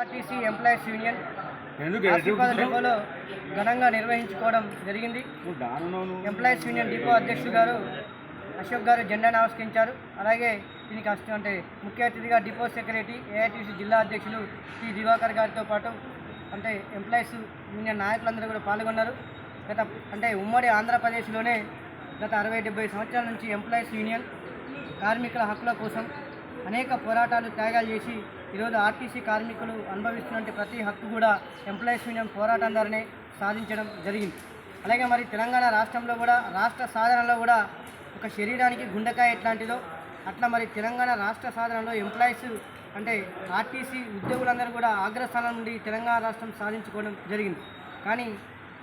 RTC employees union డిపోలో ఘనంగా నిర్వహించుకోవడం జరిగింది. ఎంప్లాయీస్ యూనియన్ డిపో అధ్యక్షుడు గారు అశోక్ గారు జెండాను ఆవిష్కరించారు. అలాగే దీనికి అష్ట అంటే ముఖ్య అతిథిగా డిపో సెక్రటరీ ఏఐటీసీ జిల్లా అధ్యక్షులు టి దివాకర్ గారితో పాటు అంటే ఎంప్లాయీస్ యూనియన్ నాయకులందరూ కూడా పాల్గొన్నారు. గత అంటే ఉమ్మడి ఆంధ్రప్రదేశ్లోనే గత అరవై డెబ్బై సంవత్సరాల నుంచి ఎంప్లాయీస్ యూనియన్ కార్మికుల హక్కుల కోసం అనేక పోరాటాలు త్యాగాలు చేసి ఈరోజు ఆర్టీసీ కార్మికులు అనుభవిస్తున్న ప్రతి హక్కు కూడా ఎంప్లాయీస్ యూనియన్ పోరాటం ద్వారానే సాధించడం జరిగింది. అలాగే మరి తెలంగాణ రాష్ట్రంలో కూడా రాష్ట్ర సాధనలో కూడా ఒక శరీరానికి గుండెకాయ ఎట్లాంటిదో అట్లా మరి తెలంగాణ రాష్ట్ర సాధనలో ఎంప్లాయీస్ అంటే ఆర్టీసీ ఉద్యోగులందరూ కూడా అగ్రస్థానం నుండి తెలంగాణ రాష్ట్రం సాధించుకోవడం జరిగింది. కానీ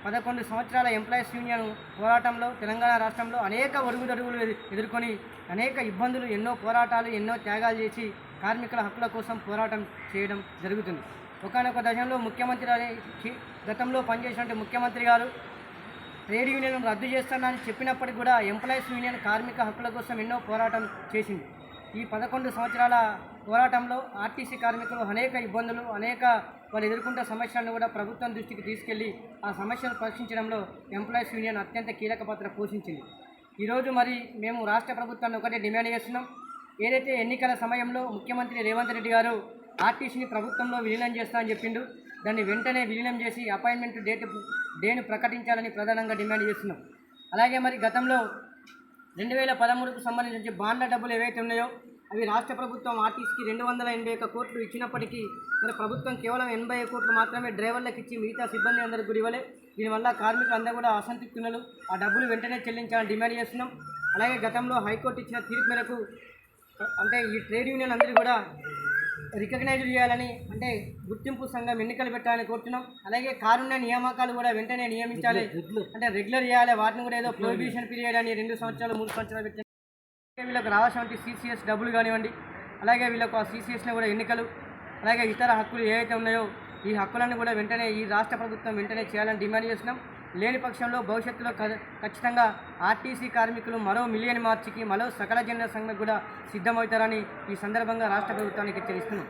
పదకొండు సంవత్సరాల ఎంప్లాయీస్ యూనియన్ పోరాటంలో తెలంగాణ రాష్ట్రంలో అనేక ఒడుగుదడుగులు ఎదుర్కొని అనేక ఇబ్బందులు ఎన్నో పోరాటాలు ఎన్నో త్యాగాలు చేసి కార్మికుల హక్కుల కోసం పోరాటం చేయడం జరుగుతుంది. ఒకనొక దశంలో ముఖ్యమంత్రి అనే- గతంలో పనిచేసినటువంటి ముఖ్యమంత్రి గారు ట్రేడ్ యూనియన్ రద్దు చేస్తానని చెప్పినప్పటికీ కూడా ఎంప్లాయీస్ యూనియన్ కార్మిక హక్కుల కోసం ఎన్నో పోరాటం చేసింది. ఈ పదకొండు సంవత్సరాల పోరాటంలో ఆర్టీసీ కార్మికులు అనేక ఇబ్బందులు అనేక వాళ్ళు ఎదుర్కొంటే సమస్యలను కూడా ప్రభుత్వం దృష్టికి తీసుకెళ్ళి ఆ సమస్యను పరీక్షించడంలో ఎంప్లాయీస్ యూనియన్ అత్యంత కీలక పాత్ర పోషించింది. ఈరోజు మరి మేము రాష్ట్ర ప్రభుత్వాన్ని ఒకటే డిమాండ్ చేస్తున్నాం. ఏదైతే ఎన్నికల సమయంలో ముఖ్యమంత్రి రేవంత్ రెడ్డి గారు ఆర్టీసీని ప్రభుత్వంలో విలీనం చేస్తా అని చెప్పిండు దాన్ని వెంటనే విలీనం చేసి అపాయింట్మెంట్ డేట్ డేను ప్రకటించాలని ప్రధానంగా డిమాండ్ చేస్తున్నాం. అలాగే మరి గతంలో రెండు వేల పదమూడుకు సంబంధించి బాండ్ల డబ్బులు ఏవైతే ఉన్నాయో అవి రాష్ట్ర ప్రభుత్వం ఆర్టీసీకి రెండు వందల ఎనభై ఒక్క కోట్లు ఇచ్చినప్పటికీ మరి ప్రభుత్వం కేవలం ఎనభై కోట్లు మాత్రమే డ్రైవర్లకు ఇచ్చి మిగతా సిబ్బంది అందరికి కూడా ఇవ్వలే. దీనివల్ల కార్మికులు అందరూ కూడా అసంతృప్తున్నారు ఆ డబ్బులు వెంటనే చెల్లించాలని డిమాండ్ చేస్తున్నాం. అలాగే గతంలో హైకోర్టు ఇచ్చిన తీర్పు మేరకు అంటే ఈ ట్రేడ్ యూనియన్ అందరూ కూడా రికగ్నైజ్ చేయాలని అంటే గుర్తింపు సంఘం ఎన్నికలు పెట్టాలని కోరుతున్నాం. అలాగే కారుణ్య నియామకాలు కూడా వెంటనే నియమించాలి. అంటే రెగ్యులర్ చేయాలి. వాటిని కూడా ఏదో ప్రొహిబిషన్ పీరియడ్ అని రెండు సంవత్సరాలు మూడు సంవత్సరాలు పెట్టి వీళ్ళకి రావాల్సిన సీసీఎస్ డబ్బులు కానివ్వండి. అలాగే వీళ్ళకు ఆ సీసీఎస్లో కూడా ఎన్నికలు. అలాగే ఇతర హక్కులు ఏవైతే ఉన్నాయో ఈ హక్కులను కూడా వెంటనే ఈ రాష్ట్ర ప్రభుత్వం వెంటనే చేయాలని డిమాండ్ చేస్తున్నాం. లేని పక్షంలో భవిష్యత్తులో క- ఖచ్చితంగా ఆర్టీసీ కార్మికులు మరో మిలియన్ మార్చికి మరో సకల జన సంఘం కూడా సిద్ధమవుతారని ఈ సందర్భంగా రాష్ట్ర ప్రభుత్వానికి హెచ్చరిస్తున్నాం.